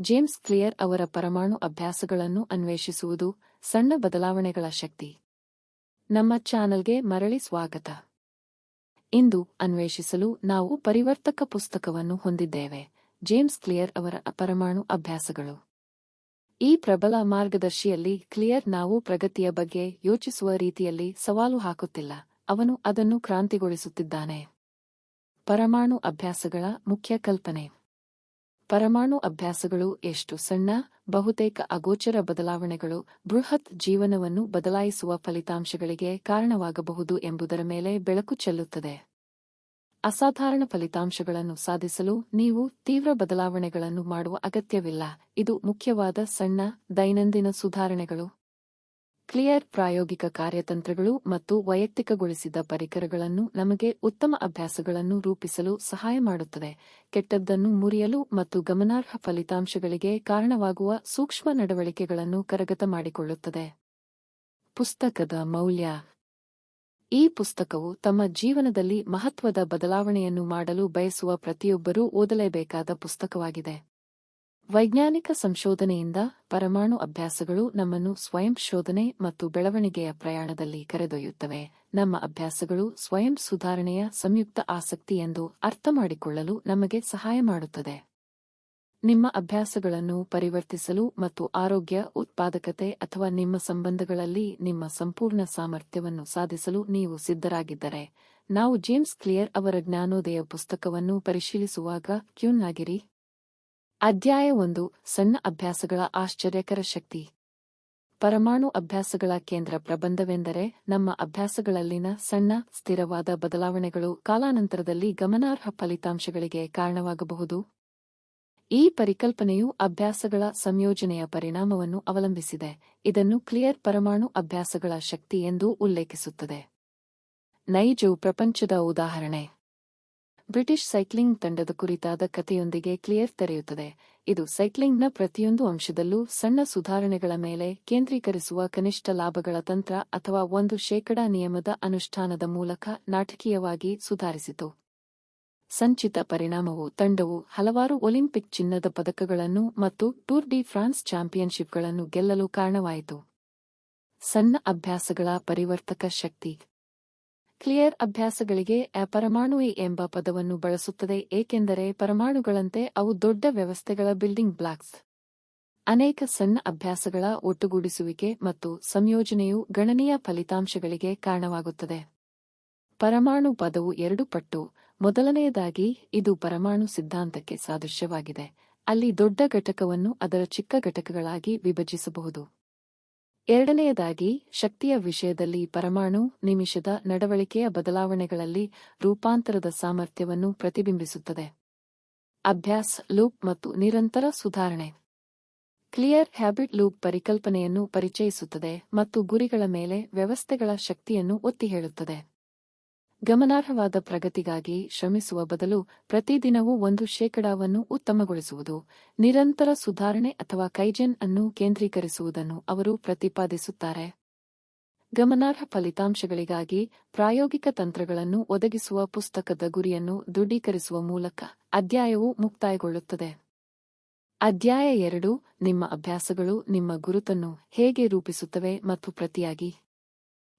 James clear ಅವರ ಪರಮಾಣು ಅಭ್ಯಾಸಗಳನ್ನು ಅನ್ವೇಷಿಸುವುದು ಸಣ್ಣ ಬದಲಾವಣೆಗಳ ಶಕ್ತಿ. ನಮ್ಮ ಚಾನೆಲ್ಗೆ ಮರಳಿ ಸ್ವಾಗತ. ಇಂದು ಅನ್ವೇಷಿಸಲು ನಾವು ಪರಿವರ್ತಕ ಪುಸ್ತಕವನ್ನು ಹೊಂದಿದ್ದೇವೆ, ಜೇಮ್ಸ್ ಕ್ಲಿಯರ್ ಅವರ ಪರಮಾಣು ಅಭ್ಯಾಸಗಳು. ಈ ಪ್ರಬಲ ಮಾರ್ಗದರ್ಶಿಯಲ್ಲಿ ಕ್ಲಿಯರ್ ನಾವು ಪ್ರಗತಿಯ ಬಗ್ಗೆ ಯೋಚಿಸುವ ರೀತಿಯಲ್ಲಿ ಸವಾಲು ಹಾಕುತ್ತಿಲ್ಲ, ಅವನು ಅದನ್ನು ಕ್ರಾಂತಿಗೊಳಿಸುತ್ತಿದ್ದಾನೆ. ಪರಮಾಣು ಅಭ್ಯಾಸಗಳ ಮುಖ್ಯ ಕಲ್ಪನೆ. ಪರಮಾಣು ಅಭ್ಯಾಸಗಳು ಎಷ್ಟು ಸಣ್ಣ, ಬಹುತೇಕ ಅಗೋಚರ ಬದಲಾವಣೆಗಳು ಬೃಹತ್ ಜೀವನವನ್ನು ಬದಲಾಯಿಸುವ ಫಲಿತಾಂಶಗಳಿಗೆ ಕಾರಣವಾಗಬಹುದು ಎಂಬುದರ ಮೇಲೆ ಬೆಳಕು ಚೆಲ್ಲುತ್ತದೆ. ಅಸಾಧಾರಣ ಫಲಿತಾಂಶಗಳನ್ನು ಸಾಧಿಸಲು ನೀವು ತೀವ್ರ ಬದಲಾವಣೆಗಳನ್ನು ಮಾಡುವ ಅಗತ್ಯವಿಲ್ಲ. ಇದು ಮುಖ್ಯವಾದ ಸಣ್ಣ, ದೈನಂದಿನ ಸುಧಾರಣೆಗಳು. ಕ್ಲಿಯರ್ ಪ್ರಾಯೋಗಿಕ ಕಾರ್ಯತಂತ್ರಗಳು ಮತ್ತು ವೈಯಕ್ತಿಕಗೊಳಿಸಿದ ಪರಿಕರಗಳನ್ನು ನಮಗೆ ಉತ್ತಮ ಅಭ್ಯಾಸಗಳನ್ನು ರೂಪಿಸಲು ಸಹಾಯ ಮಾಡುತ್ತದೆ. ಕೆಟ್ಟದ್ದನ್ನು ಮುರಿಯಲು ಮತ್ತು ಗಮನಾರ್ಹ ಫಲಿತಾಂಶಗಳಿಗೆ ಕಾರಣವಾಗುವ ಸೂಕ್ಷ್ಮ ನಡವಳಿಕೆಗಳನ್ನು ಕರಗತ ಮಾಡಿಕೊಳ್ಳುತ್ತದೆ. ಪುಸ್ತಕದ ಮೌಲ್ಯ. ಈ ಪುಸ್ತಕವು ತಮ್ಮ ಜೀವನದಲ್ಲಿ ಮಹತ್ವದ ಬದಲಾವಣೆಯನ್ನು ಮಾಡಲು ಬಯಸುವ ಪ್ರತಿಯೊಬ್ಬರೂ ಓದಲೇಬೇಕಾದ ಪುಸ್ತಕವಾಗಿದೆ. ವೈಜ್ಞಾನಿಕ ಸಂಶೋಧನೆಯಿಂದ ಪರಮಾಣು ಅಭ್ಯಾಸಗಳು ನಮ್ಮನ್ನು ಸ್ವಯಂ ಶೋಧನೆ ಮತ್ತು ಬೆಳವಣಿಗೆಯ ಪ್ರಯಾಣದಲ್ಲಿ ಕರೆದೊಯ್ಯುತ್ತವೆ. ನಮ್ಮ ಅಭ್ಯಾಸಗಳು ಸ್ವಯಂ ಸುಧಾರಣೆಯ ಸಂಯುಕ್ತ ಆಸಕ್ತಿ ಎಂದು ಅರ್ಥಮಾಡಿಕೊಳ್ಳಲು ನಮಗೆ ಸಹಾಯ ಮಾಡುತ್ತದೆ. ನಿಮ್ಮ ಅಭ್ಯಾಸಗಳನ್ನು ಪರಿವರ್ತಿಸಲು ಮತ್ತು ಆರೋಗ್ಯ, ಉತ್ಪಾದಕತೆ ಅಥವಾ ನಿಮ್ಮ ಸಂಬಂಧಗಳಲ್ಲಿ ನಿಮ್ಮ ಸಂಪೂರ್ಣ ಸಾಮರ್ಥ್ಯವನ್ನು ಸಾಧಿಸಲು ನೀವು ಸಿದ್ಧರಾಗಿದ್ದರೆ, ನಾವು ಜೇಮ್ಸ್ ಕ್ಲಿಯರ್ ಅವರ ಜ್ಞಾನೋದಯ ಪುಸ್ತಕವನ್ನು ಪರಿಶೀಲಿಸುವಾಗ ಕ್ಯೂನ್ ಆಗಿರಿ. ಅಧ್ಯಾಯ ಒಂದು, ಸಣ್ಣ ಅಭ್ಯಾಸಗಳ ಆಶ್ಚರ್ಯಕರ ಶಕ್ತಿ. ಪರಮಾಣು ಅಭ್ಯಾಸಗಳ ಕೇಂದ್ರ ಪ್ರಬಂಧವೆಂದರೆ ನಮ್ಮ ಅಭ್ಯಾಸಗಳಲ್ಲಿನ ಸಣ್ಣ, ಸ್ಥಿರವಾದ ಬದಲಾವಣೆಗಳು ಕಾಲಾನಂತರದಲ್ಲಿ ಗಮನಾರ್ಹ ಫಲಿತಾಂಶಗಳಿಗೆ ಕಾರಣವಾಗಬಹುದು. ಈ ಪರಿಕಲ್ಪನೆಯು ಅಭ್ಯಾಸಗಳ ಸಂಯೋಜನೆಯ ಪರಿಣಾಮವನ್ನು ಅವಲಂಬಿಸಿದೆ. ಇದನ್ನು ಕ್ಲಿಯರ್ ಪರಮಾಣು ಅಭ್ಯಾಸಗಳ ಶಕ್ತಿ ಎಂದು ಉಲ್ಲೇಖಿಸುತ್ತದೆ. ನೈಜು ಪ್ರಪಂಚದ ಉದಾಹರಣೆ. ಬ್ರಿಟಿಷ್ ಸೈಕ್ಲಿಂಗ್ ತಂಡದ ಕುರಿತಾದ ಕಥೆಯೊಂದಿಗೆ ಕ್ಲಿಯರ್ ತೆರೆಯುತ್ತದೆ. ಇದು ಸೈಕ್ಲಿಂಗ್ನ ಪ್ರತಿಯೊಂದು ಅಂಶದಲ್ಲೂ ಸಣ್ಣ ಸುಧಾರಣೆಗಳ ಮೇಲೆ ಕೇಂದ್ರೀಕರಿಸುವ ಕನಿಷ್ಠ ಲಾಭಗಳ ತಂತ್ರ ಅಥವಾ ಒಂದು ಶೇಕಡಾ ನಿಯಮದ ಅನುಷ್ಠಾನದ ಮೂಲಕ ನಾಟಕೀಯವಾಗಿ ಸುಧಾರಿಸಿತು. ಸಂಚಿತ ಪರಿಣಾಮವು ತಂಡವು ಹಲವಾರು ಒಲಿಂಪಿಕ್ ಚಿನ್ನದ ಪದಕಗಳನ್ನು ಮತ್ತು ಟೂರ್ ಡಿ ಫ್ರಾನ್ಸ್ ಚಾಂಪಿಯನ್ಶಿಪ್ಗಳನ್ನು ಗೆಲ್ಲಲು ಕಾರಣವಾಯಿತು. ಸಣ್ಣ ಅಭ್ಯಾಸಗಳ ಪರಿವರ್ತಕ ಶಕ್ತಿ ಕ್ಲಿಯರ್ ಅಭ್ಯಾಸಗಳಿಗೆ ಅಪರಮಾಣುವೆ ಎಂಬ ಪದವನ್ನು ಬಳಸುತ್ತದೆ, ಏಕೆಂದರೆ ಪರಮಾಣುಗಳಂತೆ ಅವು ದೊಡ್ಡ ವ್ಯವಸ್ಥೆಗಳ ಬಿಲ್ಡಿಂಗ್ ಬ್ಲಾಕ್ಸ್ ಅನೇಕ ಸಣ್ಣ ಅಭ್ಯಾಸಗಳ ಒಟ್ಟುಗೂಡಿಸುವಿಕೆ ಮತ್ತು ಸಂಯೋಜನೆಯು ಗಣನೀಯ ಫಲಿತಾಂಶಗಳಿಗೆ ಕಾರಣವಾಗುತ್ತದೆ. ಪರಮಾಣು ಪದವು ಎರಡು ಪಟ್ಟು, ಮೊದಲನೆಯದಾಗಿ ಇದು ಪರಮಾಣು ಸಿದ್ಧಾಂತಕ್ಕೆ ಸಾದೃಶ್ಯವಾಗಿದೆ. ಅಲ್ಲಿ ದೊಡ್ಡ ಘಟಕವನ್ನು ಅದರ ಚಿಕ್ಕ ಘಟಕಗಳಾಗಿ ವಿಭಜಿಸಬಹುದು. ಎರಡನೆಯದಾಗಿ, ಶಕ್ತಿಯ ವಿಷಯದಲ್ಲಿ ಪರಮಾಣು ನಿಮಿಷದ ನಡವಳಿಕೆಯ ಬದಲಾವಣೆಗಳಲ್ಲಿ ರೂಪಾಂತರದ ಸಾಮರ್ಥ್ಯವನ್ನು ಪ್ರತಿಬಿಂಬಿಸುತ್ತದೆ. ಅಭ್ಯಾಸ, ಲೂಪ್ ಮತ್ತು ನಿರಂತರ ಸುಧಾರಣೆ. ಕ್ಲಿಯರ್ ಹ್ಯಾಬಿಟ್ ಲೂಪ್ ಪರಿಕಲ್ಪನೆಯನ್ನು ಪರಿಚಯಿಸುತ್ತದೆ ಮತ್ತು ಗುರಿಗಳ ಮೇಲೆ ವ್ಯವಸ್ಥೆಗಳ ಶಕ್ತಿಯನ್ನು ಒತ್ತಿ ಹೇಳುತ್ತದೆ ಗಮನಾರ್ಹವಾದ ಪ್ರಗತಿಗಾಗಿ ಶ್ರಮಿಸುವ ಬದಲು ಪ್ರತಿದಿನವೂ ಒಂದು ಶೇಕಡಾವನ್ನು ಉತ್ತಮಗೊಳಿಸುವುದು, ನಿರಂತರ ಸುಧಾರಣೆ ಅಥವಾ ಕೈಜೆನ್ ಅನ್ನು ಕೇಂದ್ರೀಕರಿಸುವುದನ್ನು ಅವರು ಪ್ರತಿಪಾದಿಸುತ್ತಾರೆ. ಗಮನಾರ್ಹ ಫಲಿತಾಂಶಗಳಿಗಾಗಿ ಪ್ರಾಯೋಗಿಕ ತಂತ್ರಗಳನ್ನು ಒದಗಿಸುವ ಪುಸ್ತಕದ ಗುರಿಯನ್ನು ದೃಢೀಕರಿಸುವ ಮೂಲಕ ಅಧ್ಯಾಯವು ಮುಕ್ತಾಯಗೊಳ್ಳುತ್ತದೆ. ಅಧ್ಯಾಯ ಎರಡು, ನಿಮ್ಮ ಅಭ್ಯಾಸಗಳು ನಿಮ್ಮ ಗುರುತನ್ನು ಹೇಗೆ ರೂಪಿಸುತ್ತವೆ ಮತ್ತು ಪ್ರತಿಯಾಗಿ?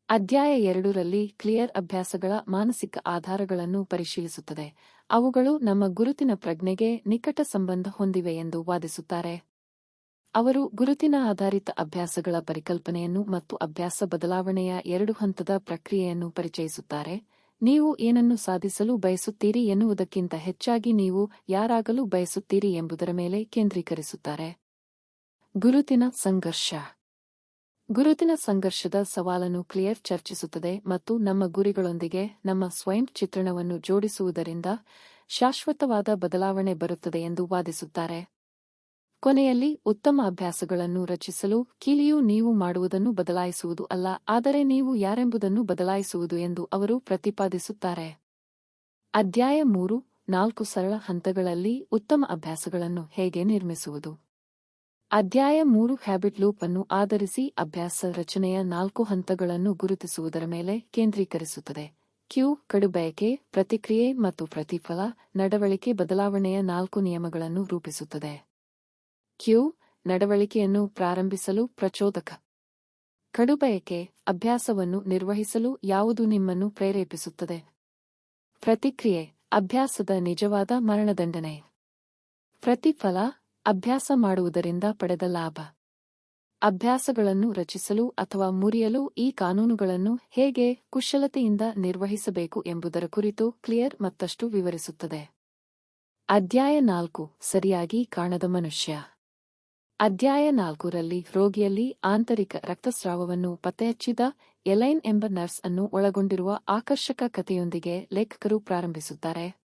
ಅಧ್ಯಾಯ ಎರಡರಲ್ಲಿ ಕ್ಲಿಯರ್ ಅಭ್ಯಾಸಗಳ ಮಾನಸಿಕ ಆಧಾರಗಳನ್ನು ಪರಿಶೀಲಿಸುತ್ತದೆ. ಅವುಗಳು ನಮ್ಮ ಗುರುತಿನ ಪ್ರಜ್ಞೆಗೆ ನಿಕಟ ಸಂಬಂಧ ಹೊಂದಿವೆ ಎಂದು ವಾದಿಸುತ್ತಾರೆ. ಅವರು ಗುರುತಿನ ಆಧಾರಿತ ಅಭ್ಯಾಸಗಳ ಪರಿಕಲ್ಪನೆಯನ್ನು ಮತ್ತು ಅಭ್ಯಾಸ ಬದಲಾವಣೆಯ ಎರಡು ಹಂತದ ಪ್ರಕ್ರಿಯೆಯನ್ನು ಪರಿಚಯಿಸುತ್ತಾರೆ. ನೀವು ಏನನ್ನು ಸಾಧಿಸಲು ಬಯಸುತ್ತೀರಿ ಎನ್ನುವುದಕ್ಕಿಂತ ಹೆಚ್ಚಾಗಿ ನೀವು ಯಾರಾಗಲು ಬಯಸುತ್ತೀರಿ ಎಂಬುದರ ಮೇಲೆ ಕೇಂದ್ರೀಕರಿಸುತ್ತಾರೆ. ಗುರುತಿನ ಸಂಘರ್ಷ. ಗುರುತಿನ ಸಂಘರ್ಷದ ಸವಾಲನ್ನು ಕ್ಲಿಯರ್ ಚರ್ಚಿಸುತ್ತದೆ ಮತ್ತು ನಮ್ಮ ಗುರಿಗಳೊಂದಿಗೆ ನಮ್ಮ ಸ್ವಯಂ ಚಿತ್ರಣವನ್ನು ಜೋಡಿಸುವುದರಿಂದ ಶಾಶ್ವತವಾದ ಬದಲಾವಣೆ ಬರುತ್ತದೆ ಎಂದು ವಾದಿಸುತ್ತಾರೆ. ಕೊನೆಯಲ್ಲಿ ಉತ್ತಮ ಅಭ್ಯಾಸಗಳನ್ನು ರಚಿಸಲು ಕೀಲಿಯು ನೀವು ಮಾಡುವುದನ್ನು ಬದಲಾಯಿಸುವುದು ಅಲ್ಲ, ಆದರೆ ನೀವು ಯಾರೆಂಬುದನ್ನು ಬದಲಾಯಿಸುವುದು ಎಂದು ಅವರು ಪ್ರತಿಪಾದಿಸುತ್ತಾರೆ. ಅಧ್ಯಾಯ ಮೂರು, ನಾಲ್ಕು ಸರಳ ಹಂತಗಳಲ್ಲಿ ಉತ್ತಮ ಅಭ್ಯಾಸಗಳನ್ನು ಹೇಗೆ ನಿರ್ಮಿಸುವುದು? ಅಧ್ಯಾಯ ಮೂರು ಹ್ಯಾಬಿಟ್ ಲೂಪ್ ಅನ್ನು ಆಧರಿಸಿ ಅಭ್ಯಾಸ ರಚನೆಯ ನಾಲ್ಕು ಹಂತಗಳನ್ನು ಗುರುತಿಸುವುದರ ಮೇಲೆ ಕೇಂದ್ರೀಕರಿಸುತ್ತದೆ. ಕ್ಯೂ, ಕಡುಬಯಕೆ, ಪ್ರತಿಕ್ರಿಯೆ ಮತ್ತು ಪ್ರತಿಫಲ, ನಡವಳಿಕೆ ಬದಲಾವಣೆಯ ನಾಲ್ಕು ನಿಯಮಗಳನ್ನು ರೂಪಿಸುತ್ತದೆ. ಕ್ಯೂ, ನಡವಳಿಕೆಯನ್ನು ಪ್ರಾರಂಭಿಸಲು ಪ್ರಚೋದಕ. ಕಡುಬಯಕೆ, ಅಭ್ಯಾಸವನ್ನು ನಿರ್ವಹಿಸಲು ಯಾವುದು ನಿಮ್ಮನ್ನು ಪ್ರೇರೇಪಿಸುತ್ತದೆ? ಪ್ರತಿಕ್ರಿಯೆ, ಅಭ್ಯಾಸದ ನಿಜವಾದ ಮರಣದಂಡನೆ. ಪ್ರತಿಫಲ ಅಭ್ಯಾಸ ಮಾಡುವುದರಿಂದ ಪಡೆದ ಲಾಭ. ಅಭ್ಯಾಸಗಳನ್ನು ರಚಿಸಲು ಅಥವಾ ಮುರಿಯಲು ಈ ಕಾನೂನುಗಳನ್ನು ಹೇಗೆ ಕುಶಲತೆಯಿಂದ ನಿರ್ವಹಿಸಬೇಕು ಎಂಬುದರ ಕುರಿತು ಕ್ಲಿಯರ್ ಮತ್ತಷ್ಟು ವಿವರಿಸುತ್ತದೆ. ಅಧ್ಯಾಯ ನಾಲ್ಕು, ಸರಿಯಾಗಿ ಕಾಣದ ಮನುಷ್ಯ. ಅಧ್ಯಾಯ ನಾಲ್ಕರಲ್ಲಿ ರೋಗಿಯಲ್ಲಿ ಆಂತರಿಕ ರಕ್ತಸ್ರಾವವನ್ನು ಪತ್ತೆಹಚ್ಚಿದ ಎಲೈನ್ ಎಂಬ ನರ್ಸ್ ಅನ್ನು ಒಳಗೊಂಡಿರುವ ಆಕರ್ಷಕ ಕಥೆಯೊಂದಿಗೆ ಲೇಖಕರು ಪ್ರಾರಂಭಿಸುತ್ತಾರೆ.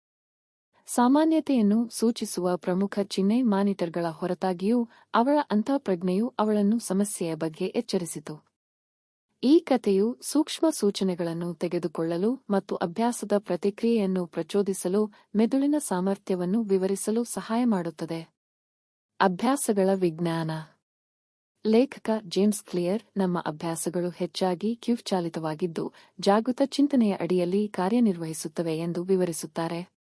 ಸಾಮಾನ್ಯತೆಯನ್ನು ಸೂಚಿಸುವ ಪ್ರಮುಖ ಚಿಹ್ನೆ ಮಾನಿಟರ್ಗಳ ಹೊರತಾಗಿಯೂ ಅವಳ ಅಂತಃಪ್ರಜ್ಞೆಯು ಅವಳನ್ನು ಸಮಸ್ಯೆಯ ಬಗ್ಗೆ ಎಚ್ಚರಿಸಿತು. ಈ ಕಥೆಯು ಸೂಕ್ಷ್ಮ ಸೂಚನೆಗಳನ್ನು ತೆಗೆದುಕೊಳ್ಳಲು ಮತ್ತು ಅಭ್ಯಾಸದ ಪ್ರತಿಕ್ರಿಯೆಯನ್ನು ಪ್ರಚೋದಿಸಲು ಮೆದುಳಿನ ಸಾಮರ್ಥ್ಯವನ್ನು ವಿವರಿಸಲು ಸಹಾಯ ಮಾಡುತ್ತದೆ. ಅಭ್ಯಾಸಗಳ ವಿಜ್ಞಾನ. ಲೇಖಕ ಜೇಮ್ಸ್ ಕ್ಲಿಯರ್, ನಮ್ಮ ಅಭ್ಯಾಸಗಳು ಹೆಚ್ಚಾಗಿ ಕ್ಯೂಫ್ ಚಾಲಿತವಾಗಿದ್ದು ಜಾಗೃತ ಚಿಂತನೆಯ ಅಡಿಯಲ್ಲಿ ಕಾರ್ಯನಿರ್ವಹಿಸುತ್ತವೆ ಎಂದು ವಿವರಿಸುತ್ತಾರೆ.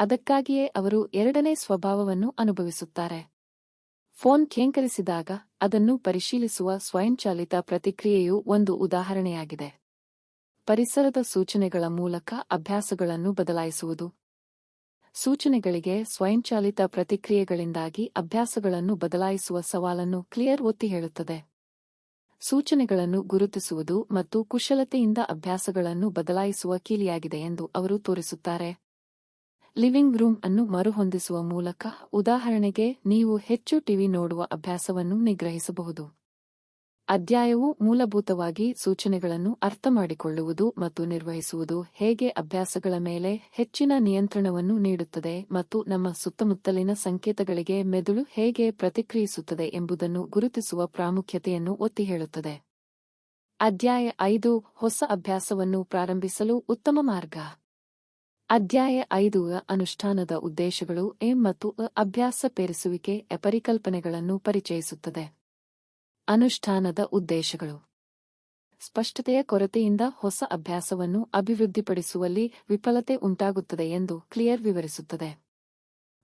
ಅದಕ್ಕಾಗಿಯೇ ಅವರು ಎರಡನೇ ಸ್ವಭಾವವನ್ನು ಅನುಭವಿಸುತ್ತಾರೆ. ಫೋನ್ ಖೇಂಕರಿಸಿದಾಗ ಅದನ್ನು ಪರಿಶೀಲಿಸುವ ಸ್ವಯಂಚಾಲಿತ ಪ್ರತಿಕ್ರಿಯೆಯು ಒಂದು ಉದಾಹರಣೆಯಾಗಿದೆ. ಪರಿಸರದ ಸೂಚನೆಗಳ ಮೂಲಕ ಅಭ್ಯಾಸಗಳನ್ನು ಬದಲಾಯಿಸುವುದು. ಸೂಚನೆಗಳಿಗೆ ಸ್ವಯಂಚಾಲಿತ ಪ್ರತಿಕ್ರಿಯೆಗಳಿಂದಾಗಿ ಅಭ್ಯಾಸಗಳನ್ನು ಬದಲಾಯಿಸುವ ಸವಾಲನ್ನು ಕ್ಲಿಯರ್ ಒತ್ತಿ ಹೇಳುತ್ತದೆ. ಸೂಚನೆಗಳನ್ನು ಗುರುತಿಸುವುದು ಮತ್ತು ಕುಶಲತೆಯಿಂದ ಅಭ್ಯಾಸಗಳನ್ನು ಬದಲಾಯಿಸುವ ಕೀಲಿಯಾಗಿದೆ ಎಂದು ಅವರು ತೋರಿಸುತ್ತಾರೆ. ಲಿವಿಂಗ್ ರೂಮ್ ಅನ್ನು ಮರುಹೊಂದಿಸುವ ಮೂಲಕ ಉದಾಹರಣೆಗೆ ನೀವು ಹೆಚ್ಚು ಟಿವಿ ನೋಡುವ ಅಭ್ಯಾಸವನ್ನು ನಿಗ್ರಹಿಸಬಹುದು. ಅಧ್ಯಾಯವು ಮೂಲಭೂತವಾಗಿ ಸೂಚನೆಗಳನ್ನು ಅರ್ಥಮಾಡಿಕೊಳ್ಳುವುದು ಮತ್ತು ನಿರ್ವಹಿಸುವುದು ಹೇಗೆ ಅಭ್ಯಾಸಗಳ ಮೇಲೆ ಹೆಚ್ಚಿನ ನಿಯಂತ್ರಣವನ್ನು ನೀಡುತ್ತದೆ ಮತ್ತು ನಮ್ಮ ಸುತ್ತಮುತ್ತಲಿನ ಸಂಕೇತಗಳಿಗೆ ಮೆದುಳು ಹೇಗೆ ಪ್ರತಿಕ್ರಿಯಿಸುತ್ತದೆ ಎಂಬುದನ್ನು ಗುರುತಿಸುವ ಪ್ರಾಮುಖ್ಯತೆಯನ್ನು ಒತ್ತಿ ಹೇಳುತ್ತದೆ. ಅಧ್ಯಾಯ ಐದು, ಹೊಸ ಅಭ್ಯಾಸವನ್ನು ಪ್ರಾರಂಭಿಸಲು ಉತ್ತಮ ಮಾರ್ಗ. ಅಧ್ಯಾಯ ಐದು ಅನುಷ್ಠಾನದ ಉದ್ದೇಶಗಳು ಎ ಮತ್ತು ಅ ಅಭ್ಯಾಸ ಪೇರಿಸುವಿಕೆ ಪರಿಕಲ್ಪನೆಗಳನ್ನು ಪರಿಚಯಿಸುತ್ತದೆ. ಅನುಷ್ಠಾನದ ಉದ್ದೇಶಗಳು. ಸ್ಪಷ್ಟತೆಯ ಕೊರತೆಯಿಂದ ಹೊಸ ಅಭ್ಯಾಸವನ್ನು ಅಭಿವೃದ್ಧಿಪಡಿಸುವಲ್ಲಿ ವಿಫಲತೆ ಉಂಟಾಗುತ್ತದೆ ಎಂದು ಕ್ಲಿಯರ್ ವಿವರಿಸುತ್ತದೆ.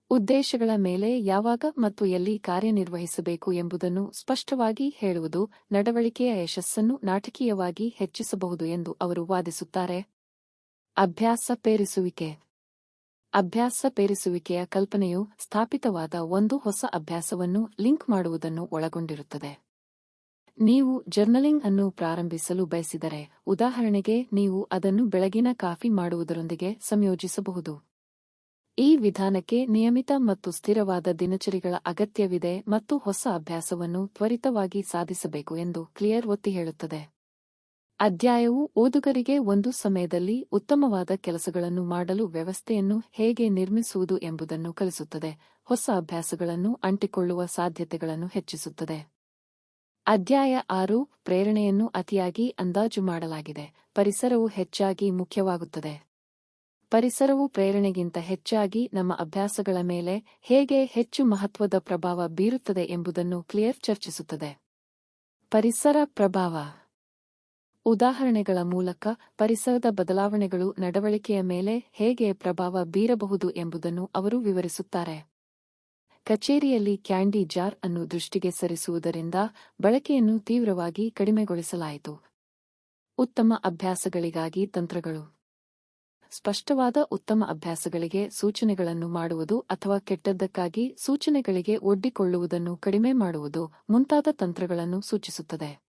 ಉದ್ದೇಶಗಳ ಮೇಲೆ ಯಾವಾಗ ಮತ್ತು ಎಲ್ಲಿ ಕಾರ್ಯನಿರ್ವಹಿಸಬೇಕು ಎಂಬುದನ್ನು ಸ್ಪಷ್ಟವಾಗಿ ಹೇಳುವುದು, ನಡವಳಿಕೆಯ ಯಶಸ್ಸನ್ನು ನಾಟಕೀಯವಾಗಿ ಹೆಚ್ಚಿಸಬಹುದು ಎಂದು ಅವರು ವಾದಿಸುತ್ತಾರೆ. ಅಭ್ಯಾಸ ಪೇರಿಸುವಿಕೆ. ಅಭ್ಯಾಸ ಪೇರಿಸುವಿಕೆಯ ಕಲ್ಪನೆಯು ಸ್ಥಾಪಿತವಾದ ಒಂದು ಹೊಸ ಅಭ್ಯಾಸವನ್ನು ಲಿಂಕ್ ಮಾಡುವುದನ್ನು ಒಳಗೊಂಡಿರುತ್ತದೆ. ನೀವು ಜರ್ನಲಿಂಗ್ ಅನ್ನು ಪ್ರಾರಂಭಿಸಲು ಬಯಸಿದರೆ, ಉದಾಹರಣೆಗೆ ನೀವು ಅದನ್ನು ಬೆಳಗಿನ ಕಾಫಿ ಮಾಡುವುದರೊಂದಿಗೆ ಸಂಯೋಜಿಸಬಹುದು. ಈ ವಿಧಾನಕ್ಕೆ ನಿಯಮಿತ ಮತ್ತು ಸ್ಥಿರವಾದ ದಿನಚರಿಗಳ ಅಗತ್ಯವಿದೆ ಮತ್ತು ಹೊಸ ಅಭ್ಯಾಸವನ್ನು ತ್ವರಿತವಾಗಿ ಸಾಧಿಸಬೇಕು ಎಂದು ಕ್ಲಿಯರ್ ಒತ್ತಿ ಹೇಳುತ್ತದೆ. ಅಧ್ಯಾಯವು ಓದುಗರಿಗೆ ಒಂದು ಸಮಯದಲ್ಲಿ ಉತ್ತಮವಾದ ಕೆಲಸಗಳನ್ನು ಮಾಡಲು ವ್ಯವಸ್ಥೆಯನ್ನು ಹೇಗೆ ನಿರ್ಮಿಸುವುದು ಎಂಬುದನ್ನು ಕಲಿಸುತ್ತದೆ, ಹೊಸ ಅಭ್ಯಾಸಗಳನ್ನು ಅಂಟಿಕೊಳ್ಳುವ ಸಾಧ್ಯತೆಗಳನ್ನು ಹೆಚ್ಚಿಸುತ್ತದೆ. ಅಧ್ಯಾಯ ಆರು, ಪ್ರೇರಣೆಯನ್ನು ಅತಿಯಾಗಿ ಅಂದಾಜು ಮಾಡಲಾಗಿದೆ, ಪರಿಸರವು ಹೆಚ್ಚಾಗಿ ಮುಖ್ಯವಾಗುತ್ತದೆ. ಪರಿಸರವು ಪ್ರೇರಣೆಗಿಂತ ಹೆಚ್ಚಾಗಿ ನಮ್ಮ ಅಭ್ಯಾಸಗಳ ಮೇಲೆ ಹೇಗೆ ಹೆಚ್ಚು ಮಹತ್ವದ ಪ್ರಭಾವ ಬೀರುತ್ತದೆ ಎಂಬುದನ್ನು ಕ್ಲಿಯರ್ ಚರ್ಚಿಸುತ್ತದೆ. ಪರಿಸರ ಪ್ರಭಾವ ಉದಾಹರಣೆಗಳ ಮೂಲಕ ಪರಿಸರದ ಬದಲಾವಣೆಗಳು ನಡವಳಿಕೆಯ ಮೇಲೆ ಹೇಗೆ ಪ್ರಭಾವ ಬೀರಬಹುದು ಎಂಬುದನ್ನು ಅವರು ವಿವರಿಸುತ್ತಾರೆ. ಕಚೇರಿಯಲ್ಲಿ ಕ್ಯಾಂಡಿ ಜಾರ್ ಅನ್ನು ದೃಷ್ಟಿಗೆ ಸರಿಸುವುದರಿಂದ ಬಳಕೆಯನ್ನು ತೀವ್ರವಾಗಿ ಕಡಿಮೆಗೊಳಿಸಲಾಯಿತು. ಉತ್ತಮ ಅಭ್ಯಾಸಗಳಿಗಾಗಿ ತಂತ್ರಗಳು. ಸ್ಪಷ್ಟವಾದ ಉತ್ತಮ ಅಭ್ಯಾಸಗಳಿಗೆ ಸೂಚನೆಗಳನ್ನು ಮಾಡುವುದು ಅಥವಾ ಕೆಟ್ಟದ್ದಕ್ಕಾಗಿ ಸೂಚನೆಗಳಿಗೆ ಒಡ್ಡಿಕೊಳ್ಳುವುದನ್ನು ಕಡಿಮೆ ಮಾಡುವುದು ಮುಂತಾದ ತಂತ್ರಗಳನ್ನು ಸೂಚಿಸುತ್ತದೆ.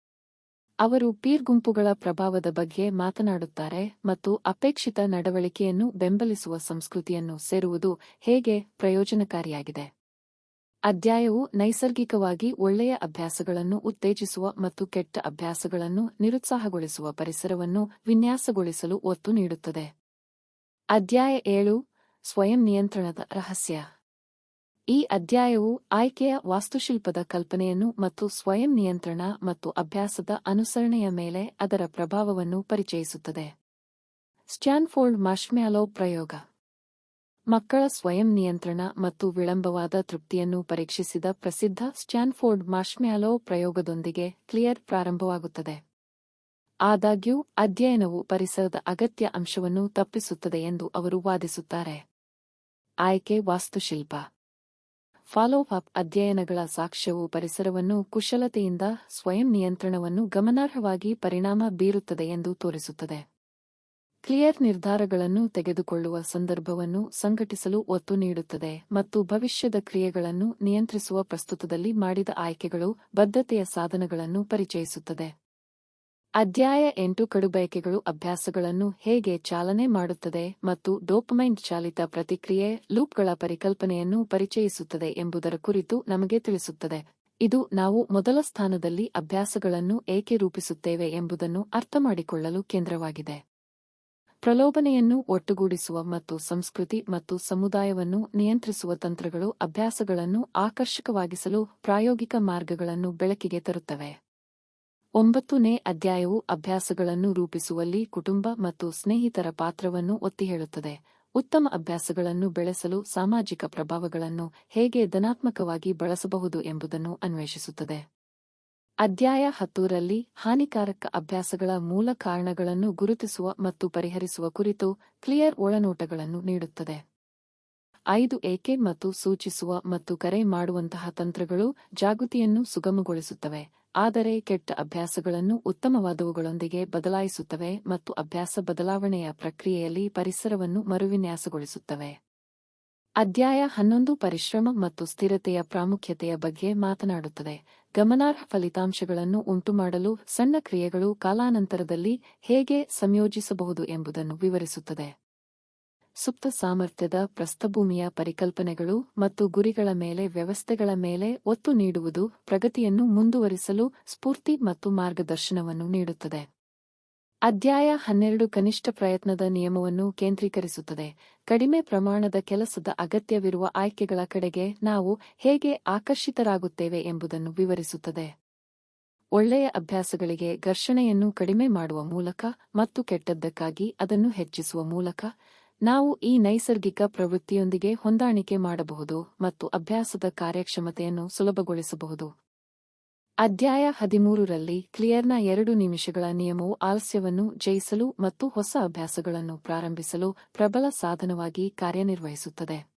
ಅವರು ಪೀರ್ ಗುಂಪುಗಳ ಪ್ರಭಾವದ ಬಗ್ಗೆ ಮಾತನಾಡುತ್ತಾರೆ ಮತ್ತು ಅಪೇಕ್ಷಿತ ನಡವಳಿಕೆಯನ್ನು ಬೆಂಬಲಿಸುವ ಸಂಸ್ಕೃತಿಯನ್ನು ಸೇರುವುದು ಹೇಗೆ ಪ್ರಯೋಜನಕಾರಿಯಾಗಿದೆ. ಅಧ್ಯಾಯವು ನೈಸರ್ಗಿಕವಾಗಿ ಒಳ್ಳೆಯ ಅಭ್ಯಾಸಗಳನ್ನು ಉತ್ತೇಜಿಸುವ ಮತ್ತು ಕೆಟ್ಟ ಅಭ್ಯಾಸಗಳನ್ನು ನಿರುತ್ಸಾಹಗೊಳಿಸುವ ಪರಿಸರವನ್ನು ವಿನ್ಯಾಸಗೊಳಿಸಲು ಒತ್ತು ನೀಡುತ್ತದೆ. ಅಧ್ಯಾಯ ಏಳು, ಸ್ವಯಂ ನಿಯಂತ್ರಣದ ರಹಸ್ಯ. ಈ ಅಧ್ಯಾಯವು ಆಯ್ಕೆಯ ವಾಸ್ತುಶಿಲ್ಪದ ಕಲ್ಪನೆಯನ್ನು ಮತ್ತು ಸ್ವಯಂ ನಿಯಂತ್ರಣ ಮತ್ತು ಅಭ್ಯಾಸದ ಅನುಸರಣೆಯ ಮೇಲೆ ಅದರ ಪ್ರಭಾವವನ್ನು ಪರಿಚಯಿಸುತ್ತದೆ. ಸ್ಟ್ಯಾನ್ಫೋರ್ಡ್ ಮಾಶ್ಮ್ಯಾಲೋ ಪ್ರಯೋಗ. ಮಕ್ಕಳ ಸ್ವಯಂ ನಿಯಂತ್ರಣ ಮತ್ತು ವಿಳಂಬವಾದ ತೃಪ್ತಿಯನ್ನು ಪರೀಕ್ಷಿಸಿದ ಪ್ರಸಿದ್ಧ ಸ್ಟ್ಯಾನ್ಫೋರ್ಡ್ ಮಾಶ್ಮ್ಯಾಲೋ ಪ್ರಯೋಗದೊಂದಿಗೆ ಕ್ಲಿಯರ್ ಪ್ರಾರಂಭವಾಗುತ್ತದೆ. ಆದಾಗ್ಯೂ, ಅಧ್ಯಯನವು ಪರಿಸರದ ಅಗತ್ಯ ಅಂಶವನ್ನು ತಪ್ಪಿಸುತ್ತದೆ ಎಂದು ಅವರು ವಾದಿಸುತ್ತಾರೆ. ಆಯ್ಕೆ ವಾಸ್ತುಶಿಲ್ಪ. ಫಾಲೋ ಅಪ್ ಅಧ್ಯಯನಗಳ ಸಾಕ್ಷ್ಯವು ಪರಿಸರವನ್ನು ಕುಶಲತೆಯಿಂದ ಸ್ವಯಂ ನಿಯಂತ್ರಣವನ್ನು ಗಮನಾರ್ಹವಾಗಿ ಪರಿಣಾಮ ಬೀರುತ್ತದೆ ಎಂದು ತೋರಿಸುತ್ತದೆ. ಕ್ಲಿಯರ್ ನಿರ್ಧಾರಗಳನ್ನು ತೆಗೆದುಕೊಳ್ಳುವ ಸಂದರ್ಭವನ್ನು ಸಂಘಟಿಸಲು ಒತ್ತು ನೀಡುತ್ತದೆ ಮತ್ತು ಭವಿಷ್ಯದ ಕ್ರಿಯೆಗಳನ್ನು ನಿಯಂತ್ರಿಸುವ ಪ್ರಸ್ತುತದಲ್ಲಿ ಮಾಡಿದ ಆಯ್ಕೆಗಳು ಬದ್ಧತೆಯ ಸಾಧನಗಳನ್ನು ಪರಿಚಯಿಸುತ್ತದೆ. ಅಧ್ಯಾಯ ಎಂಟು ಕಡುಬಯಕೆಗಳು ಅಭ್ಯಾಸಗಳನ್ನು ಹೇಗೆ ಚಾಲನೆ ಮಾಡುತ್ತದೆ ಮತ್ತು ಡೋಪಮೈನ್ ಚಾಲಿತ ಪ್ರತಿಕ್ರಿಯೆ ಲೂಪ್ಗಳ ಪರಿಕಲ್ಪನೆಯನ್ನು ಪರಿಚಯಿಸುತ್ತದೆ ಎಂಬುದರ ಕುರಿತು ನಮಗೆ ತಿಳಿಸುತ್ತದೆ. ಇದು ನಾವು ಮೊದಲ ಸ್ಥಾನದಲ್ಲಿ ಅಭ್ಯಾಸಗಳನ್ನು ಏಕೆ ರೂಪಿಸುತ್ತೇವೆ ಎಂಬುದನ್ನು ಅರ್ಥಮಾಡಿಕೊಳ್ಳಲು ಕೇಂದ್ರವಾಗಿದೆ. ಪ್ರಲೋಭನೆಯನ್ನು ಒಟ್ಟುಗೂಡಿಸುವ ಮತ್ತು ಸಂಸ್ಕೃತಿ ಮತ್ತು ಸಮುದಾಯವನ್ನು ನಿಯಂತ್ರಿಸುವ ತಂತ್ರಗಳು ಅಭ್ಯಾಸಗಳನ್ನು ಆಕರ್ಷಕವಾಗಿಸಲು ಪ್ರಾಯೋಗಿಕ ಮಾರ್ಗಗಳನ್ನು ಬೆಳಕಿಗೆ ತರುತ್ತವೆ. ಒಂಬತ್ತನೇ ಅಧ್ಯಾಯವು ಅಭ್ಯಾಸಗಳನ್ನು ರೂಪಿಸುವಲ್ಲಿ ಕುಟುಂಬ ಮತ್ತು ಸ್ನೇಹಿತರ ಪಾತ್ರವನ್ನು ಒತ್ತಿ ಹೇಳುತ್ತದೆ ಉತ್ತಮ ಅಭ್ಯಾಸಗಳನ್ನು ಬೆಳೆಸಲು ಸಾಮಾಜಿಕ ಪ್ರಭಾವಗಳನ್ನು ಹೇಗೆ ಧನಾತ್ಮಕವಾಗಿ ಬಳಸಬಹುದು ಎಂಬುದನ್ನು ಅನ್ವೇಷಿಸುತ್ತದೆ. ಅಧ್ಯಾಯ ಹತ್ತೂರಲ್ಲಿ ಹಾನಿಕಾರಕ ಅಭ್ಯಾಸಗಳ ಮೂಲ ಕಾರಣಗಳನ್ನು ಗುರುತಿಸುವ ಮತ್ತು ಪರಿಹರಿಸುವ ಕುರಿತು ಕ್ಲಿಯರ್ ಒಳನೋಟಗಳನ್ನು ನೀಡುತ್ತದೆ. ಐದು ಏಕೆ ಮತ್ತು ಸೂಚಿಸುವ ಮತ್ತು ಕರೆ ಮಾಡುವಂತಹ ತಂತ್ರಗಳು ಜಾಗೃತಿಯನ್ನು ಸುಗಮಗೊಳಿಸುತ್ತವೆ. ಆದರೆ ಕೆಟ್ಟ ಅಭ್ಯಾಸಗಳನ್ನು ಉತ್ತಮವಾದವುಗಳೊಂದಿಗೆ ಬದಲಾಯಿಸುತ್ತವೆ ಮತ್ತು ಅಭ್ಯಾಸ ಬದಲಾವಣೆಯ ಪ್ರಕ್ರಿಯೆಯಲ್ಲಿ ಪರಿಸರವನ್ನು ಮರುವಿನ್ಯಾಸಗೊಳಿಸುತ್ತವೆ. ಅಧ್ಯಾಯ ಹನ್ನೊಂದು ಪರಿಶ್ರಮ ಮತ್ತು ಸ್ಥಿರತೆಯ ಪ್ರಾಮುಖ್ಯತೆಯ ಬಗ್ಗೆ ಮಾತನಾಡುತ್ತದೆ. ಗಮನಾರ್ಹ ಫಲಿತಾಂಶಗಳನ್ನು ಉಂಟುಮಾಡಲು ಸಣ್ಣ ಕ್ರಿಯೆಗಳು ಕಾಲಾನಂತರದಲ್ಲಿ ಹೇಗೆ ಸಂಯೋಜಿಸಬಹುದು ಎಂಬುದನ್ನು ವಿವರಿಸುತ್ತದೆ. ಸುಪ್ತ ಸಾಮರ್ಥ್ಯದ ಪ್ರಸ್ಥಭೂಮಿಯ ಪರಿಕಲ್ಪನೆಗಳು ಮತ್ತು ಗುರಿಗಳ ಮೇಲೆ ವ್ಯವಸ್ಥೆಗಳ ಮೇಲೆ ಒತ್ತು ನೀಡುವುದು ಪ್ರಗತಿಯನ್ನು ಮುಂದುವರಿಸಲು ಸ್ಫೂರ್ತಿ ಮತ್ತು ಮಾರ್ಗದರ್ಶನವನ್ನು ನೀಡುತ್ತದೆ. ಅಧ್ಯಾಯ ಹನ್ನೆರಡು ಕನಿಷ್ಠ ಪ್ರಯತ್ನದ ನಿಯಮವನ್ನು ಕೇಂದ್ರೀಕರಿಸುತ್ತದೆ. ಕಡಿಮೆ ಪ್ರಮಾಣದ ಕೆಲಸದ ಅಗತ್ಯವಿರುವ ಆಯ್ಕೆಗಳ ಕಡೆಗೆ ನಾವು ಹೇಗೆ ಆಕರ್ಷಿತರಾಗುತ್ತೇವೆ ಎಂಬುದನ್ನು ವಿವರಿಸುತ್ತದೆ. ಒಳ್ಳೆಯ ಅಭ್ಯಾಸಗಳಿಗೆ ಘರ್ಷಣೆಯನ್ನು ಕಡಿಮೆ ಮಾಡುವ ಮೂಲಕ ಮತ್ತು ಕೆಟ್ಟದ್ದಕ್ಕಾಗಿ ಅದನ್ನು ಹೆಚ್ಚಿಸುವ ಮೂಲಕ ನಾವು ಈ ನೈಸರ್ಗಿಕ ಪ್ರವೃತ್ತಿಯೊಂದಿಗೆ ಹೊಂದಾಣಿಕೆ ಮಾಡಬಹುದು ಮತ್ತು ಅಭ್ಯಾಸದ ಕಾರ್ಯಕ್ಷಮತೆಯನ್ನು ಸುಲಭಗೊಳಿಸಬಹುದು. ಅಧ್ಯಾಯ ಹದಿಮೂರರಲ್ಲಿ ಕ್ಲಿಯರ್ನ ಎರಡು ನಿಮಿಷಗಳ ನಿಯಮವು ಆಲಸ್ಯವನ್ನು ಜಯಿಸಲು ಮತ್ತು ಹೊಸ ಅಭ್ಯಾಸಗಳನ್ನು ಪ್ರಾರಂಭಿಸಲು ಪ್ರಬಲ ಸಾಧನವಾಗಿ ಕಾರ್ಯನಿರ್ವಹಿಸುತ್ತದೆ.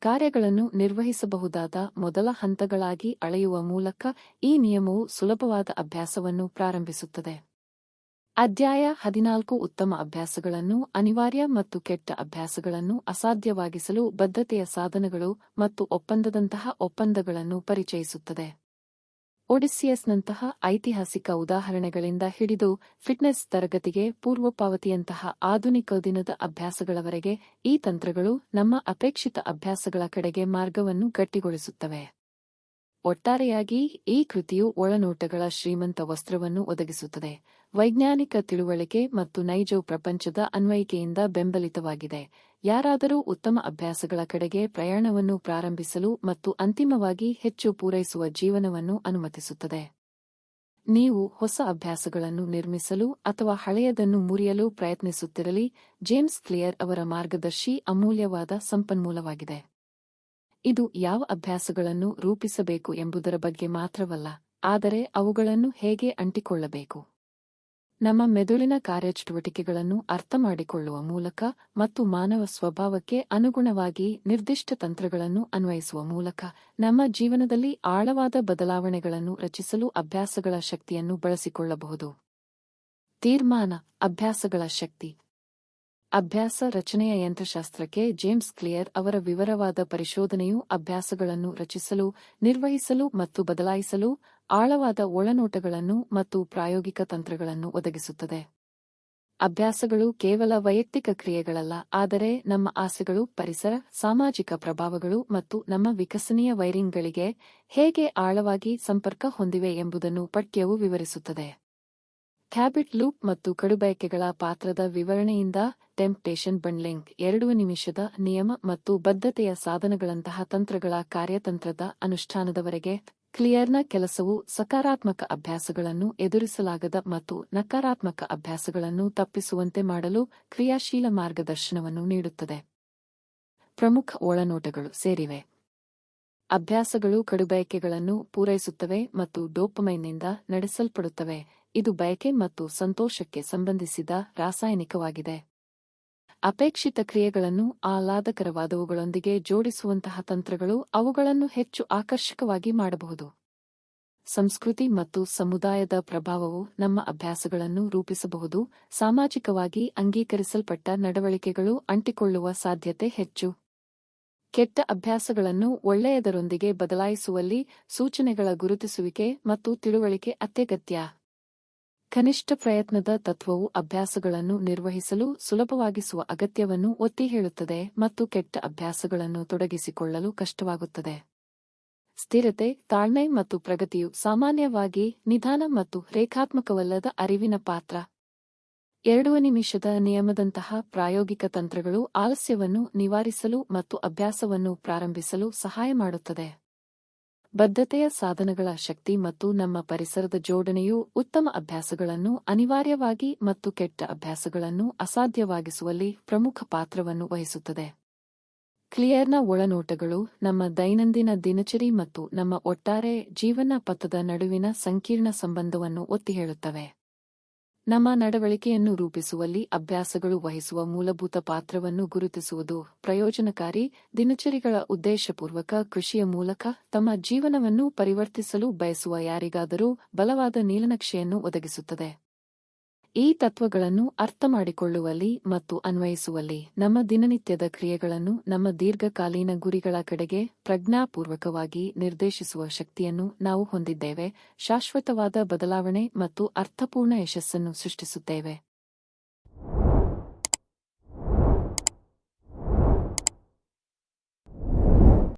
ಕಾರ್ಯಗಳನ್ನು ನಿರ್ವಹಿಸಬಹುದಾದ ಮೊದಲ ಹಂತಗಳಾಗಿ ಅಳೆಯುವ ಮೂಲಕ ಈ ನಿಯಮವು ಸುಲಭವಾದ ಅಭ್ಯಾಸವನ್ನು ಪ್ರಾರಂಭಿಸುತ್ತದೆ. ಅಧ್ಯಾಯ ಹದಿನಾಲ್ಕು ಉತ್ತಮ ಅಭ್ಯಾಸಗಳನ್ನು, ಅನಿವಾರ್ಯ ಮತ್ತು ಕೆಟ್ಟ ಅಭ್ಯಾಸಗಳನ್ನು, ಅಸಾಧ್ಯವಾಗಿಸಲು ಬದ್ಧತೆಯ ಸಾಧನಗಳು ಮತ್ತು ಒಪ್ಪಂದದಂತಹ ಒಪ್ಪಂದಗಳನ್ನು ಪರಿಚಯಿಸುತ್ತದೆ. ಒಡಿಸಿಯಸ್ನಂತಹ ಐತಿಹಾಸಿಕ ಉದಾಹರಣೆಗಳಿಂದ ಹಿಡಿದು ಫಿಟ್ನೆಸ್ ತರಗತಿಗೆ ಪೂರ್ವಪಾವತಿಯಂತಹ ಆಧುನಿಕ ದಿನದ ಅಭ್ಯಾಸಗಳವರೆಗೆ ಈ ತಂತ್ರಗಳು ನಮ್ಮ ಅಪೇಕ್ಷಿತ ಅಭ್ಯಾಸಗಳ ಕಡೆಗೆ ಮಾರ್ಗವನ್ನು ಗಟ್ಟಿಗೊಳಿಸುತ್ತವೆ. ಒಟ್ಟಾರೆಯಾಗಿ ಈ ಕೃತಿಯು ಒಳನೋಟಗಳ ಶ್ರೀಮಂತ ವಸ್ತ್ರವನ್ನು ಒದಗಿಸುತ್ತದೆ. ವೈಜ್ಞಾನಿಕ ತಿಳುವಳಿಕೆ ಮತ್ತು ನೈಜ ಪ್ರಪಂಚದ ಅನ್ವಯಿಕೆಯಿಂದ ಬೆಂಬಲಿತವಾಗಿದೆ. ಯಾರಾದರೂ ಉತ್ತಮ ಅಭ್ಯಾಸಗಳ ಕಡೆಗೆ ಪ್ರಯಾಣವನ್ನು ಪ್ರಾರಂಭಿಸಲು ಮತ್ತು ಅಂತಿಮವಾಗಿ ಹೆಚ್ಚು ಪೂರೈಸುವ ಜೀವನವನ್ನು ಅನುಮತಿಸುತ್ತದೆ. ನೀವು ಹೊಸ ಅಭ್ಯಾಸಗಳನ್ನು ನಿರ್ಮಿಸಲು ಅಥವಾ ಹಳೆಯದನ್ನು ಮುರಿಯಲು ಪ್ರಯತ್ನಿಸುತ್ತಿರಲಿ, ಜೇಮ್ಸ್ ಕ್ಲಿಯರ್ ಅವರ ಮಾರ್ಗದರ್ಶಿ ಅಮೂಲ್ಯವಾದ ಸಂಪನ್ಮೂಲವಾಗಿದೆ. ಇದು ಯಾವ ಅಭ್ಯಾಸಗಳನ್ನು ರೂಪಿಸಬೇಕು ಎಂಬುದರ ಬಗ್ಗೆ ಮಾತ್ರವಲ್ಲ, ಆದರೆ ಅವುಗಳನ್ನು ಹೇಗೆ ಅಂಟಿಕೊಳ್ಳಬೇಕು? ನಮ್ಮ ಮೆದುಳಿನ ಕಾರ್ಯಚಟುವಟಿಕೆಗಳನ್ನು ಅರ್ಥಮಾಡಿಕೊಳ್ಳುವ ಮೂಲಕ ಮತ್ತು ಮಾನವ ಸ್ವಭಾವಕ್ಕೆ ಅನುಗುಣವಾಗಿ ನಿರ್ದಿಷ್ಟ ತಂತ್ರಗಳನ್ನು ಅನ್ವಯಿಸುವ ಮೂಲಕ ನಮ್ಮ ಜೀವನದಲ್ಲಿ ಆಳವಾದ ಬದಲಾವಣೆಗಳನ್ನು ರಚಿಸಲು ಅಭ್ಯಾಸಗಳ ಶಕ್ತಿಯನ್ನು ಬಳಸಿಕೊಳ್ಳಬಹುದು. ತೀರ್ಮಾನ, ಅಭ್ಯಾಸಗಳ ಶಕ್ತಿ. ಅಭ್ಯಾಸ ರಚನೆಯ ಯಂತ್ರಶಾಸ್ತ್ರಕ್ಕೆ ಜೇಮ್ಸ್ ಕ್ಲಿಯರ್ ಅವರ ವಿವರವಾದ ಪರಿಶೋಧನೆಯು ಅಭ್ಯಾಸಗಳನ್ನು ರಚಿಸಲು, ನಿರ್ವಹಿಸಲು ಮತ್ತು ಬದಲಾಯಿಸಲು ಆಳವಾದ ಒಳನೋಟಗಳನ್ನು ಮತ್ತು ಪ್ರಾಯೋಗಿಕ ತಂತ್ರಗಳನ್ನು ಒದಗಿಸುತ್ತದೆ. ಅಭ್ಯಾಸಗಳು ಕೇವಲ ವೈಯಕ್ತಿಕ ಕ್ರಿಯೆಗಳಲ್ಲ, ಆದರೆ ನಮ್ಮ ಆಸೆಗಳು, ಪರಿಸರ, ಸಾಮಾಜಿಕ ಪ್ರಭಾವಗಳು ಮತ್ತು ನಮ್ಮ ವಿಕಸನೀಯ ವೈರಿಂಗ್ಗಳಿಗೆ ಹೇಗೆ ಆಳವಾಗಿ ಸಂಪರ್ಕ ಹೊಂದಿವೆ ಎಂಬುದನ್ನು ಪಠ್ಯವು ವಿವರಿಸುತ್ತದೆ. ಹ್ಯಾಬಿಟ್ ಲೂಪ್ ಮತ್ತು ಕಡುಬಯಕೆಗಳ ಪಾತ್ರದ ವಿವರಣೆಯಿಂದ ಟೆಂಪ್ಟೇಷನ್ ಬಂಡ್ಲಿಂಗ್ ಎರಡು ನಿಮಿಷದ ನಿಯಮ ಮತ್ತು ಬದ್ಧತೆಯ ಸಾಧನಗಳಂತಹ ತಂತ್ರಗಳ ಕಾರ್ಯತಂತ್ರದ ಅನುಷ್ಠಾನದವರೆಗೆ ಕ್ಲಿಯರ್ನ ಕೆಲಸವು ಸಕಾರಾತ್ಮಕ ಅಭ್ಯಾಸಗಳನ್ನು ಎದುರಿಸಲಾಗದ ಮತ್ತು ನಕಾರಾತ್ಮಕ ಅಭ್ಯಾಸಗಳನ್ನು ತಪ್ಪಿಸುವಂತೆ ಮಾಡಲು ಕ್ರಿಯಾಶೀಲ ಮಾರ್ಗದರ್ಶನವನ್ನು ನೀಡುತ್ತದೆ. ಪ್ರಮುಖ ಒಳನೋಟಗಳು ಸೇರಿವೆ. ಅಭ್ಯಾಸಗಳು ಕಡುಬಯಕೆಗಳನ್ನು ಪೂರೈಸುತ್ತವೆ ಮತ್ತು ಡೋಪಮೈನ್ನಿಂದ ನಡೆಸಲ್ಪಡುತ್ತವೆ. ಇದು ಬಯಕೆ ಮತ್ತು ಸಂತೋಷಕ್ಕೆ ಸಂಬಂಧಿಸಿದ ರಾಸಾಯನಿಕವಾಗಿದೆ. ಅಪೇಕ್ಷಿತ ಕ್ರಿಯೆಗಳನ್ನು ಆಹ್ಲಾದಕರವಾದವುಗಳೊಂದಿಗೆ ಜೋಡಿಸುವಂತಹ ತಂತ್ರಗಳು ಅವುಗಳನ್ನು ಹೆಚ್ಚು ಆಕರ್ಷಕವಾಗಿ ಮಾಡಬಹುದು. ಸಂಸ್ಕೃತಿ ಮತ್ತು ಸಮುದಾಯದ ಪ್ರಭಾವವು ನಮ್ಮ ಅಭ್ಯಾಸಗಳನ್ನು ರೂಪಿಸಬಹುದು. ಸಾಮಾಜಿಕವಾಗಿ ಅಂಗೀಕರಿಸಲ್ಪಟ್ಟ ನಡವಳಿಕೆಗಳು ಅಂಟಿಕೊಳ್ಳುವ ಸಾಧ್ಯತೆ ಹೆಚ್ಚು. ಕೆಟ್ಟ ಅಭ್ಯಾಸಗಳನ್ನು ಒಳ್ಳೆಯದರೊಂದಿಗೆ ಬದಲಾಯಿಸುವಲ್ಲಿ ಸೂಚನೆಗಳ ಗುರುತಿಸುವಿಕೆ ಮತ್ತು ತಿಳುವಳಿಕೆ ಅತ್ಯಗತ್ಯ. ಕನಿಷ್ಠ ಪ್ರಯತ್ನದ ತತ್ವವು ಅಭ್ಯಾಸಗಳನ್ನು ನಿರ್ವಹಿಸಲು ಸುಲಭವಾಗಿಸುವ ಅಗತ್ಯವನ್ನು ಒತ್ತಿ ಹೇಳುತ್ತದೆ ಮತ್ತು ಕೆಟ್ಟ ಅಭ್ಯಾಸಗಳನ್ನು ತೊಡಗಿಸಿಕೊಳ್ಳಲು ಕಷ್ಟವಾಗುತ್ತದೆ. ಸ್ಥಿರತೆ, ತಾಳ್ಮೆ ಮತ್ತು ಪ್ರಗತಿಯು ಸಾಮಾನ್ಯವಾಗಿ ನಿಧಾನ ಮತ್ತು ರೇಖಾತ್ಮಕವಲ್ಲದ ಅರಿವಿನ ಪಾತ್ರ. ಎರಡು ನಿಮಿಷದ ನಿಯಮದಂತಹ ಪ್ರಾಯೋಗಿಕ ತಂತ್ರಗಳು ಆಲಸ್ಯವನ್ನು ನಿವಾರಿಸಲು ಮತ್ತು ಅಭ್ಯಾಸವನ್ನು ಪ್ರಾರಂಭಿಸಲು ಸಹಾಯ ಮಾಡುತ್ತದೆ. ಬದ್ಧತೆಯ ಸಾಧನಗಳ ಶಕ್ತಿ ಮತ್ತು ನಮ್ಮ ಪರಿಸರದ ಜೋಡಣೆಯು ಉತ್ತಮ ಅಭ್ಯಾಸಗಳನ್ನು, ಅನಿವಾರ್ಯವಾಗಿ ಮತ್ತು ಕೆಟ್ಟ ಅಭ್ಯಾಸಗಳನ್ನು ಅಸಾಧ್ಯವಾಗಿಸುವಲ್ಲಿ ಪ್ರಮುಖ ಪಾತ್ರವನ್ನು ವಹಿಸುತ್ತದೆ. ಕ್ಲಿಯರ್ನ ಒಳನೋಟಗಳು ನಮ್ಮ ದೈನಂದಿನ ದಿನಚರಿ ಮತ್ತು ನಮ್ಮ ಒಟ್ಟಾರೆ ಜೀವನ ಪಥದ ನಡುವಿನ ಸಂಕೀರ್ಣ ಸಂಬಂಧವನ್ನು ಒತ್ತಿ ಹೇಳುತ್ತವೆ ನಮ್ಮ ನಡವಳಿಕೆಯನ್ನು ರೂಪಿಸುವಲ್ಲಿ ಅಭ್ಯಾಸಗಳು ವಹಿಸುವ ಮೂಲಭೂತ ಪಾತ್ರವನ್ನು ಗುರುತಿಸುವುದು ಪ್ರಯೋಜನಕಾರಿ. ದಿನಚರಿಗಳ ಉದ್ದೇಶಪೂರ್ವಕ ಕೃಷಿಯ ಮೂಲಕ ತಮ್ಮ ಜೀವನವನ್ನು ಪರಿವರ್ತಿಸಲು ಬಯಸುವ ಯಾರಿಗಾದರೂ ಬಲವಾದ ನೀಲನಕ್ಷೆಯನ್ನು ಒದಗಿಸುತ್ತದೆ. ಈ ತತ್ವಗಳನ್ನು ಅರ್ಥಮಾಡಿಕೊಳ್ಳುವಲ್ಲಿ ಮತ್ತು ಅನ್ವಯಿಸುವಲ್ಲಿ ನಮ್ಮ ದಿನನಿತ್ಯದ ಕ್ರಿಯೆಗಳನ್ನು ನಮ್ಮ ದೀರ್ಘಕಾಲೀನ ಗುರಿಗಳ ಕಡೆಗೆ ಪ್ರಜ್ಞಾಪೂರ್ವಕವಾಗಿ ನಿರ್ದೇಶಿಸುವ ಶಕ್ತಿಯನ್ನು ನಾವು ಹೊಂದಿದ್ದೇವೆ. ಶಾಶ್ವತವಾದ ಬದಲಾವಣೆ ಮತ್ತು ಅರ್ಥಪೂರ್ಣ ಯಶಸ್ಸನ್ನು ಸೃಷ್ಟಿಸುತ್ತೇವೆ.